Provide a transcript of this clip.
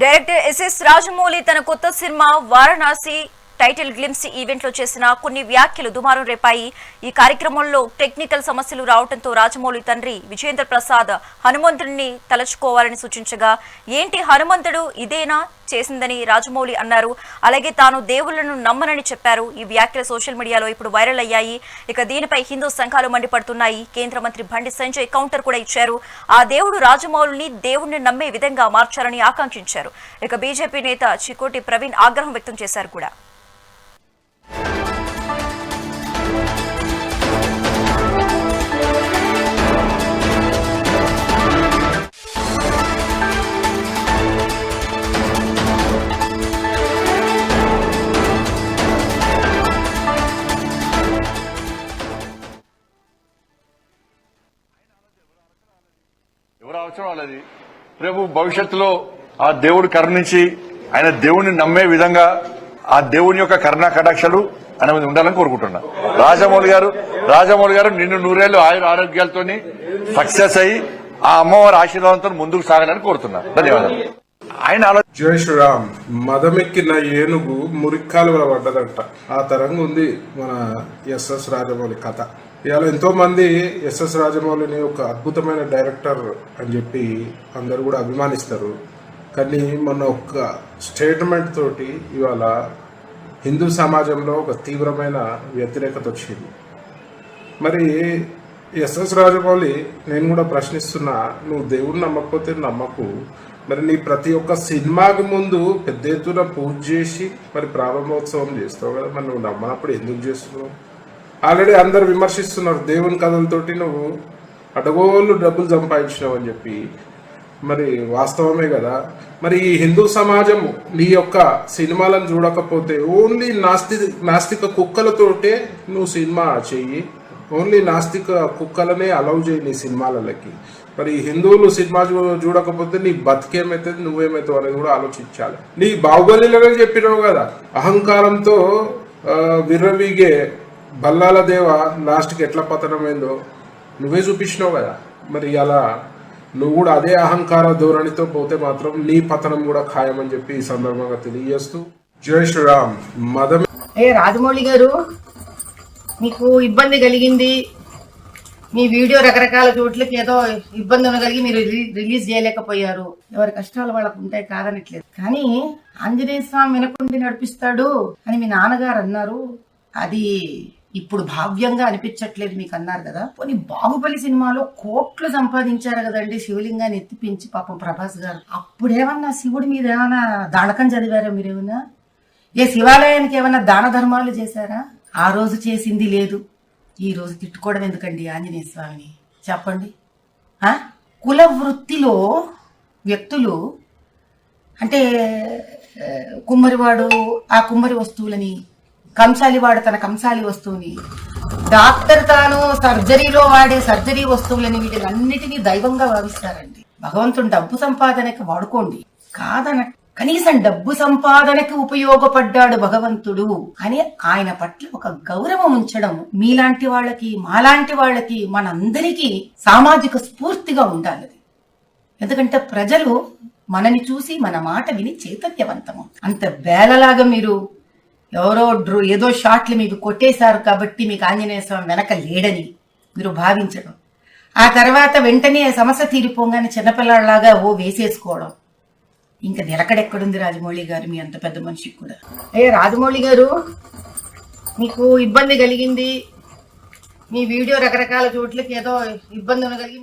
Director SS Rajamouli తన కొత్త cinema Varanasi title glimpse ఈవెంట్లో చేసిన కొన్ని వ్యాఖ్యలు దుమారం రేపాయి. ఈ కార్యక్రమంలో టెక్నికల్ సమస్యలు రావడంతో రాజమౌళి తండ్రి విజేంద్ర ప్రసాద్ హనుమంతుడిని తలచుకోవాలని సూచించగా ఏంటి హనుమంతుడు ఇదేనా? చేసిందని రాజమౌళి అన్నారు. అలాగే తాను దేవుళ్ళను నమ్మనని చెప్పారు. ఈ వ్యాఖ్యలు సోషల్ మీడియాలో ఇప్పుడు వైరల్ అయ్యాయి. ఇక దీనిపై హిందూ సంఘాలు మండిపడుతున్నాయి. కేంద్ర మంత్రి బండి సంజయ్ కౌంటర్ కూడా ఇచ్చారు. ఆ దేవుడు రాజమౌళిని దేవుణ్ణి నమ్మే విధంగా మార్చాలని ఆకాంక్షించారు. ఇక బీజేపీ నేత చికోటి ప్రవీణ్ ఆగ్రహం వ్యక్తం చేశారు కూడా. ఎవరు అవసరం వాళ్ళది? రేపు భవిష్యత్తులో ఆ దేవుడు కరుణించి ఆయన దేవుడిని నమ్మే విధంగా ఆ దేవుని యొక్క కరుణా కటాక్షలు ఆయన మీద ఉండాలని కోరుకుంటున్నా. రాజమౌళి గారు రాజమౌళి గారు నిన్ను నూరేళ్ళు ఆయుర ఆరోగ్యాలతో సక్సెస్ అయ్యి ఆ అమ్మవారి ఆశీర్వాదంతో ముందుకు సాగాలని కోరుతున్నా. ధన్యవాదాలు. ఆయన ఆలో జై శ్రీరామ్ మదమెక్కిన ఏనుగు మురిక్కాలువల పడ్డదంట ఆ తరంగా ఉంది మన ఎస్ఎస్ రాజమౌళి కథ. ఇవాళ ఎంతో మంది ఎస్ఎస్ రాజమౌళిని ఒక అద్భుతమైన డైరెక్టర్ అని చెప్పి అందరు కూడా అభిమానిస్తారు. కానీ మన ఒక స్టేట్మెంట్ తోటి ఇవాళ హిందూ సమాజంలో ఒక తీవ్రమైన వ్యతిరేకత వచ్చింది. మరి ఎస్ఎస్ రాజమౌళి నేను కూడా ప్రశ్నిస్తున్నా నువ్వు దేవుడిని నమ్మకపోతే నమ్మకు. మరి నీ ప్రతి ఒక్క సినిమాకి ముందు పెద్ద ఎత్తున పూజ చేసి మరి ప్రారంభోత్సవం చేస్తావు కదా మరి నువ్వు నమ్మనప్పుడు ఎందుకు చేస్తున్నావు? ఆల్రెడీ అందరు విమర్శిస్తున్నారు దేవుని కథలతోటి నువ్వు అడగోళ్ళు డబ్బులు సంపాదించినావు అని చెప్పి. మరి వాస్తవమే కదా. మరి ఈ హిందూ సమాజం నీ యొక్క సినిమాలను చూడకపోతే ఓన్లీ నాస్తి నాస్తిక కుక్కలతోటే నువ్వు సినిమా చెయ్యి. ఓన్లీ నాస్తిక కుక్కలనే అలౌ చేయి నీ సినిమాలకి. మరి హిందువులు సినిమా చూడకపోతే నీ బతికేమైతుంది నువ్వేమవుతావు అనేది కూడా ఆలోచించాలి. నీ బాహుబలిలోనే చెప్పినావు కదా అహంకారంతో విర్రవీగే బల్లాల దేవ లాస్ట్కి ఎట్లా పతనమైందో. నువ్వే చూపించినావు కదా. మరి అలా నువ్వు కూడా అదే అహంకార ధోరణితో పోతే మాత్రం నీ పతనం కూడా ఖాయమని చెప్పి ఈ సందర్భంగా తెలియజేస్తూ. జై శ్రీరామ్ మదం ఏ రాజమౌళి గారు? మీకు ఇబ్బంది కలిగింది. మీ వీడియో రకరకాల చోట్లకి ఏదో ఇబ్బంది ఉండగలిగి మీరు రిలీజ్ చేయలేకపోయారు. ఎవరి కష్టాలు వాళ్ళకు ఉంటాయి కాదనట్లేదు. కానీ ఆంజనేయ స్వామి వినకుండి నడిపిస్తాడు అని మీ నాన్నగారు అన్నారు. అది ఇప్పుడు భావ్యంగా అనిపించట్లేదు మీకు అన్నారు కదా. పోనీ బాహుబలి సినిమాలో కోట్లు సంపాదించారు కదండి శివలింగాన్ని ఎత్తిపించి పాపం ప్రభాస్ గారు. అప్పుడేమన్నా శివుడి మీద ఏమైనా దానకం చదివారా మీరేమన్నా? ఏ శివాలయానికి ఏమైనా దాన ధర్మాలు చేశారా? ఆ రోజు చేసింది లేదు. ఈ రోజు తిట్టుకోవడం ఎందుకండి ఆంజనేయ స్వామిని చెప్పండి. కుల వృత్తిలో వ్యక్తులు అంటే కుమ్మరివాడు ఆ కుమ్మరి వస్తువులని కంసాలివాడు తన కంసాలి వస్తువుని డాక్టర్ తాను సర్జరీలో వాడే సర్జరీ వస్తువులని వీటినన్నిటినీ దైవంగా భావిస్తారండి. భగవంతుడు డబ్బు సంపాదనకి వాడుకోండి. కాదన కనీసం డబ్బు సంపాదనకి ఉపయోగపడ్డాడు భగవంతుడు. అని ఆయన పట్ల ఒక గౌరవం ఉంచడం మీలాంటి వాళ్ళకి మాలాంటి వాళ్ళకి మనందరికీ సామాజిక స్ఫూర్తిగా ఉండాలి. అది. ఎందుకంటే ప్రజలు మనని చూసి మన మాట విని చైతన్యవంతము. అంత బేలలాగా మీరు ఎవరో డ్రో ఏదో షాట్లు మీకు కొట్టేశారు కాబట్టి మీకు ఆంజనేయ స్వామి వెనక లేడని మీరు భావించడం. ఆ తర్వాత వెంటనే సమస్య తీరిపోగానే చిన్నపిల్లలాగా ఓ వేసేసుకోవడం. ఇంకా నిలకడెక్కడుంది రాజమౌళి గారు? మీ అంత పెద్ద మనిషికి కూడా. ఏ రాజమౌళి గారు మీకు ఇబ్బంది కలిగింది. మీ వీడియో రకరకాల చోట్లకి ఏదో ఇబ్బంది ఉండగలిగి